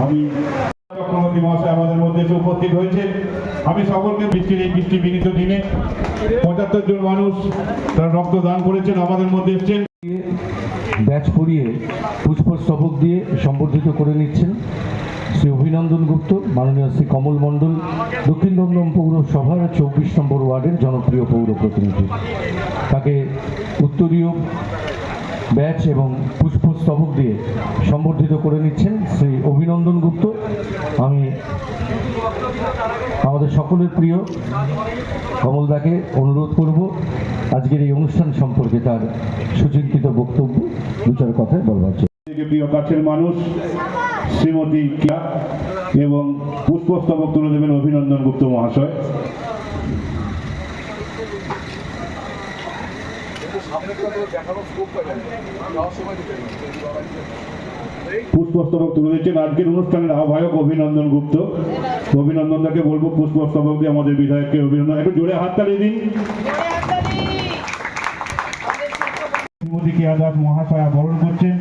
আমি আমাদের মধ্যে উপস্থিত হয়েছে আমি সকলকে বৃষ্টির এই বৃষ্টি বিনীত দিনে পঁচাত্তর জন মানুষ তারা রক্ত দান করেছেন আমাদের মধ্যে এসছেন ব্যাচ পরিয়ে পুষ্পস্তবক দিয়ে সম্বর্ধিত করে নিচ্ছেন। শ্রী অভিনন্দন গুপ্ত, মাননীয় শ্রী কমল মণ্ডল, দক্ষিণ দমদম পৌরসভার চব্বিশ নম্বর ওয়ার্ডের জনপ্রিয় পৌর প্রতিনিধি। তাকে উত্তরীয় ব্যাচ এবং পুষ্পস্তবক দিয়ে সম্বর্ধিত করে নিচ্ছেন শ্রী অভিনন্দন গুপ্ত। আমি আমাদের সকলের প্রিয় কমলদাকে অনুরোধ করব, আজকের এই অনুষ্ঠান সম্পর্কে তার সুচিন্তিত বক্তব্য দু চার কথায় বলবার থেকে প্রিয় কাছের মানুষ, শ্রীমতী কিয়া এবং পুষ্পস্তবক তুলে দেবেন অভিনন্দন গুপ্ত মহাশয়। পুষ্পস্তবক তুলে দিচ্ছেন আজকের অনুষ্ঠানের আহ্বায়ক অভিনন্দন গুপ্ত। অভিনন্দন তাকে বলব, পুষ্পস্তবক দিয়ে আমাদের বিধায়ককে অভিনন্দন। একটু জোরে হাত তালিয়ে দিন কেয়া দাস মহাশয়া বরণ করছেন।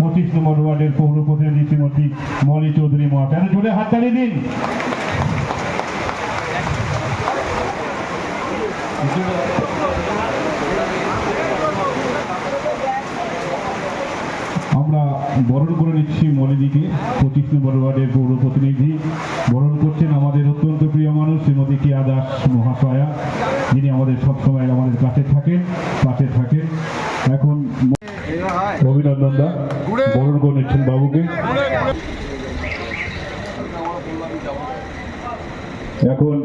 পঁচিশ নম্বর ওয়ার্ডের পৌর প্রতিনিধি শ্রীমতী মলি চৌধুরী মহাশয়। জোরে হাত তালিয়ে দিন। আমরা বরণ করে নিচ্ছি মলিদিকে পঁচিশ নম্বর ওয়ার্ডের পৌর প্রতিনিধি বরণ করছেন আমাদের অত্যন্ত প্রিয় মানুষ শ্রীমতী কিয়া দাস মহাশয়া। যিনি আমাদের সবসময় আমাদের কাছে থাকেন, পাশে থাকেন। এখন অভিনন্দন দা, বরণ করে নিচ্ছেন বাবুকে। এখন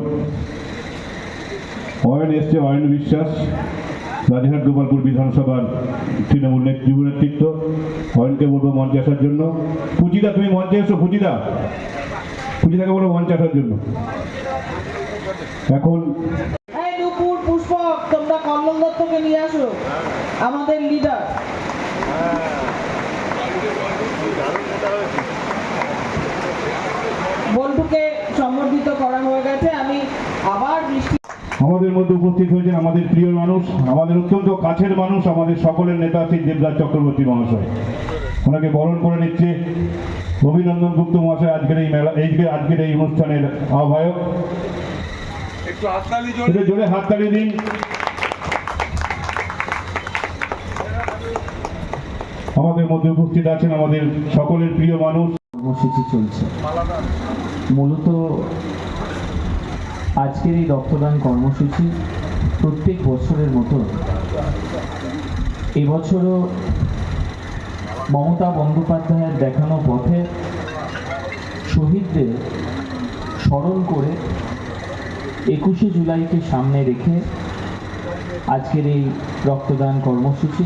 অয়ন এসছে, অয়ন বিশ্বাস রাজারহাট গোপালপুর বিধানসভার তৃণমূল যুব নেতৃত্ব। অয়নকে বলব মঞ্চে আসার জন্য। পুচিদা, তুমি মঞ্চে এসো, পুচিদা। পুচিদাকে বলব মঞ্চে আসার জন্য। এখন পুষ্পক, তোমরা কল্লোল দত্তকে নিয়ে আসো। আমাদের লিডার বল্টুকে সম্বর্ধিত করা হয়ে গেছে। আমি আবার আমাদের মধ্যে উপস্থিত হয়েছেন আমাদের প্রিয় মানুষ আমাদের অত্যন্ত কাছের মানুষ আমাদের সকলের নেতা শ্রী দেবরাজ চক্রবর্তী মহাশয়। ওনাকে বরণ করে নিচ্ছে অভিনন্দন গুপ্ত মহাশয় আজকের এই মেলা এই আজকের এই অনুষ্ঠানের আহ্বায়ক। একটু হাততালি জোরে হাততালি দিন। আমাদের মধ্যে উপস্থিত আছেন আমাদের সকলের প্রিয় মানুষ। কর্মসূচি চলছে। মূলত আজকের এই রক্তদান কর্মসূচি প্রত্যেক বছরের মতো এবছরও মমতা বন্দ্যোপাধ্যায়ের দেখানো পথে শহীদদের স্মরণ করে একুশে জুলাইকে সামনে রেখে আজকের এই রক্তদান কর্মসূচি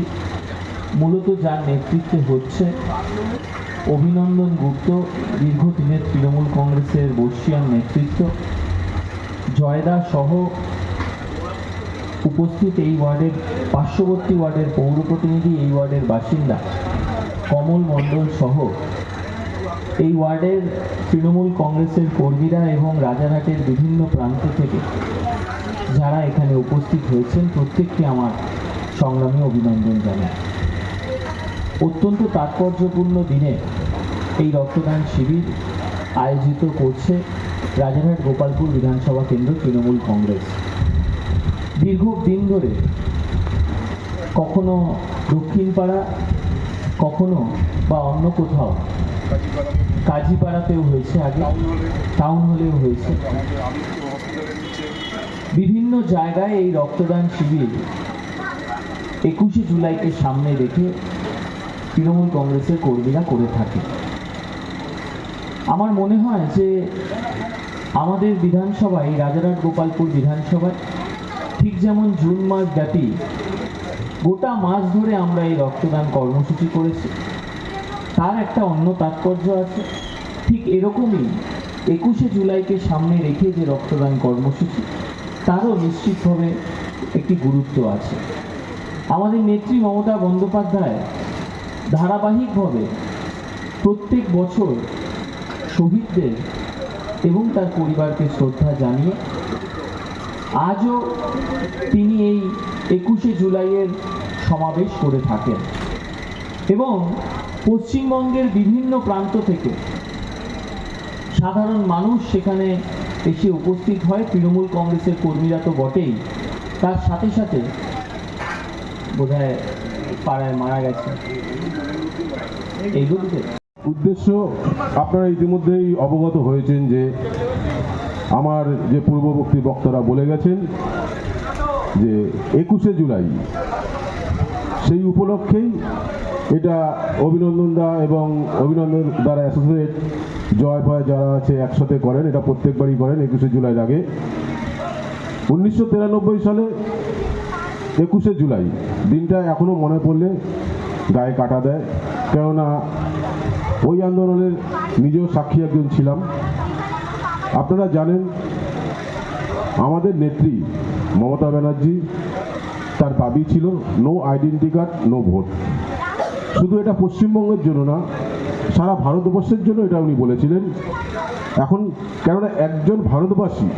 মূলত যার নেতৃত্বে হচ্ছে অভিনন্দন গুপ্ত, দীর্ঘদিনের তৃণমূল কংগ্রেসের বর্ষিয়ান নেতৃত্ব। জয়দা সহ উপস্থিত এই ওয়ার্ডের, পার্শ্ববর্তী ওয়ার্ডের পৌর প্রতিনিধি, এই ওয়ার্ডের বাসিন্দা কমল মণ্ডল সহ। এই ওয়ার্ডের তৃণমূল কংগ্রেসের কর্মীরা এবং রাজারহাটের বিভিন্ন প্রান্ত থেকে যারা এখানে উপস্থিত হয়েছেন, প্রত্যেককে আমার সংগ্রামী অভিনন্দন জানাই। অত্যন্ত তাৎপর্যপূর্ণ দিনে এই রক্তদান শিবির আয়োজিত করছে রাজারহাট গোপালপুর বিধানসভা কেন্দ্র তৃণমূল কংগ্রেস। দীর্ঘদিন ধরে কখনো দক্ষিণপাড়া, কখনো বা অন্য কোথাও কাজীপাড়াতেও হয়েছে আগে, টাউন হলেও হয়েছে। বিভিন্ন জায়গায় এই রক্তদান শিবির একুশে জুলাইকে সামনে রেখে তৃণমূল কংগ্রেসের কর্মীরা করে থাকে। আমার মনে হয় যে আমাদের বিধানসভায়, রাজারহাট গোপালপুর বিধানসভায় ঠিক যেমন জুন মাস ব্যাপী গোটা মাস ধরে আমরা এই রক্তদান কর্মসূচি করেছি, তার একটা অন্য তাৎপর্য আছে। ঠিক এরকমই একুশে জুলাইকে সামনে রেখে যে রক্তদান কর্মসূচি, তারও নিশ্চিতভাবে একটি গুরুত্ব আছে। আমাদের নেত্রী মমতা বন্দ্যোপাধ্যায় ধারাবাহিকভাবে প্রত্যেক বছর শহীদদের এবং তার পরিবারকে শ্রদ্ধা জানিয়ে আজও তিনি এই একুশে জুলাইয়ের সমাবেশ করে থাকেন। এবং পশ্চিমবঙ্গের বিভিন্ন প্রান্ত থেকে সাধারণ মানুষ সেখানে এসে উপস্থিত হয়। তৃণমূল কংগ্রেসের কর্মীরা তো বটেই। তার সাথে সাথে বোধহয় পাড়ায় মারা গেছে। উদ্দেশ্য আপনারা ইতিমধ্যেই অবগত হয়েছেন যে আমার যে পূর্ববর্তী বক্তারা বলে গেছেন যে একুশে জুলাই সেই উপলক্ষেই এটা অভিনন্দন দা এবং অভিনন্দন দ্বারা অ্যাসোসিয়েট জয় ভয় যারা আছে একসাথে করেন, এটা প্রত্যেকবারই করেন একুশে জুলাইয়ের আগে। উনিশশো তিরানব্বই সালে একুশে জুলাই, দিনটা এখনও মনে পড়লে গায়ে কাটা দেয়। কেননা ওই আন্দোলনের নিজেও সাক্ষী একজন ছিলাম। আপনারা জানেন, আমাদের নেত্রী মমতা ব্যানার্জি, তার দাবি ছিল। No identity card no vote শুধু এটা পশ্চিমবঙ্গের জন্য না, সারা ভারতবর্ষের জন্য এটা উনি বলেছিলেন। এখন কেননা একজন ভারতবাসী,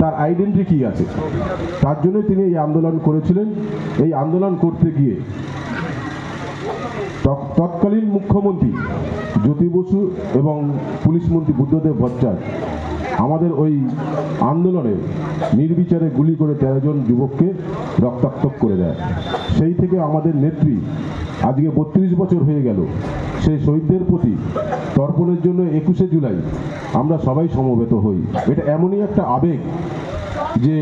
তার আইডেন্টি কী আছে? তার জন্য তিনি এই আন্দোলন করেছিলেন। এই আন্দোলন করতে গিয়ে তৎকালীন মুখ্যমন্ত্রী জ্যোতি বসু এবং পুলিশ মন্ত্রী বুদ্ধদেব ভট্টাচার্য, আমাদের ওই আন্দোলনে নির্বিচারে গুলি করে তেরো জন যুবককে রক্তাক্ত করে দেয়। সেই থেকে আমাদের নেত্রী আজকে বত্রিশ বছর হয়ে গেল, সেই শহীদদের প্রতি তর্পণের জন্য একুশে জুলাই আমরা সবাই সমবেত হই। এটা এমনই একটা আবেগ যে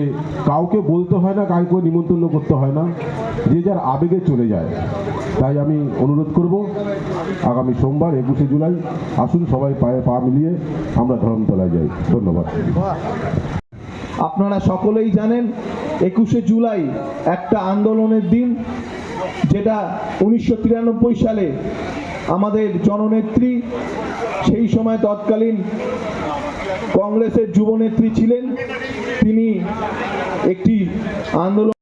কাউকে বলতে হয় না, কাউকে নিমন্ত্রণ করতে হয় না। যে যার আবেগে চলে যায়। তাই আমি অনুরোধ করব, আগামী সোমবার, একুশে জুলাই, আসুন সবাই পায়ে পা মিলিয়ে আমরা ধর্মতলায় যাই। ধন্যবাদ। আপনারা সকলেই জানেন, একুশে জুলাই একটা আন্দোলনের দিন, যেটা উনিশশো তিরানব্বই সালে আমাদের জননেত্রী, সেই সময় তৎকালীন কংগ্রেসের যুবনেত্রী ছিলেন। তিনি একটি আন্দোলন